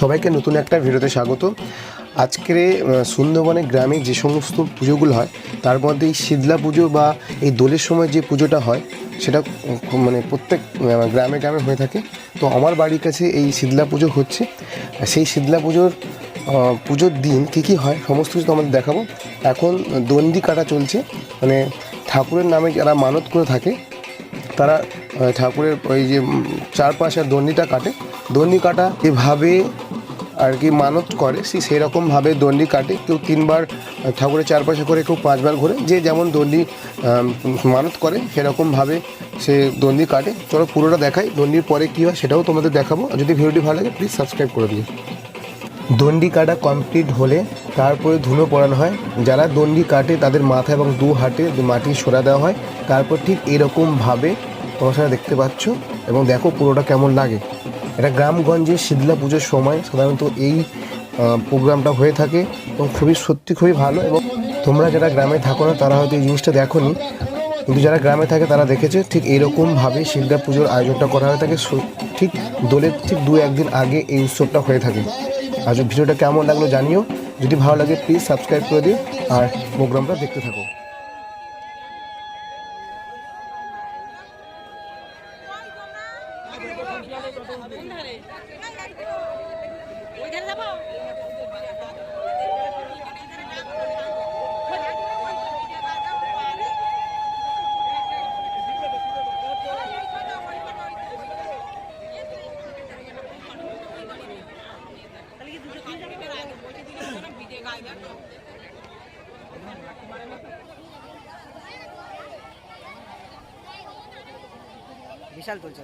সবাইকে নতুন একটা ভিডিওতে স্বাগত। আজকের সুন্দরবনে গ্রামে যে সমস্ত পুজোগুলো হয়, তার মধ্যে এই শীতলা পুজো বা এই দোলের সময় যে পুজোটা হয়, সেটা মানে প্রত্যেক গ্রামে গ্রামে হয়ে থাকে। তো আমার বাড়ির কাছে এই শীতলা পুজো হচ্ছে। সেই শীতলা পুজোর পুজোর দিন কী কী হয়, সমস্ত কিছু আমাদের দেখাবো। এখন দণ্ডি কাটা চলছে মানে ঠাকুরের নামে যারা মানত করে থাকে, তারা ঠাকুরের ওই যে চারপাশে দণ্ডিটা কাটে। দণ্ডি কাটা এভাবে আর কি মানত করে, সে সেরকমভাবে দণ্ডি কাটে। কেউ তিনবার ঠাকুরের চারপাশে করে, কেউ পাঁচবার ঘোরে যে যেমন দণ্ডি মানত করে, সেরকমভাবে সে দণ্ডি কাটে। চলো পুরোটা দেখাই, দণ্ডির পরে কী হয় সেটাও তোমাদের দেখাবো। আর যদি ভিডিওটি ভালো লাগে প্লিজ সাবস্ক্রাইব করে দিও। দণ্ডি কাটা কমপ্লিট হলে তারপরে ধুলো পড়ানো হয়। যারা দণ্ডি কাটে, তাদের মাথা এবং দু হাতে মাটি সরা দেওয়া হয়। তারপর ঠিক এরকমভাবে, তোমার দেখতে পাচ্ছ। এবং দেখো পুরোটা কেমন লাগে। এটা গ্রামগঞ্জে শীতলা পুজোর সময় সাধারণত এই প্রোগ্রামটা হয়ে থাকে এবং খুবই, সত্যি খুবই ভালো এবং তোমরা যারা গ্রামে থাকো না, তারা হয়তো এই জিনিসটা দেখো কিন্তু যারা গ্রামে থাকে, তারা দেখেছে ঠিক এইরকমভাবে শীতলা পুজোর আয়োজনটা করা হয়ে থাকে। ঠিক দোলের ঠিক দু একদিন আগে এই উৎসবটা হয়ে থাকে। আর ভিডিওটা কেমন লাগল জানিও। যদি ভালো লাগে প্লিজ সাবস্ক্রাইব করে দিও। আর প্রোগ্রামটা দেখতে থাকো। ওইখানে যাব বিশাল তুলছে।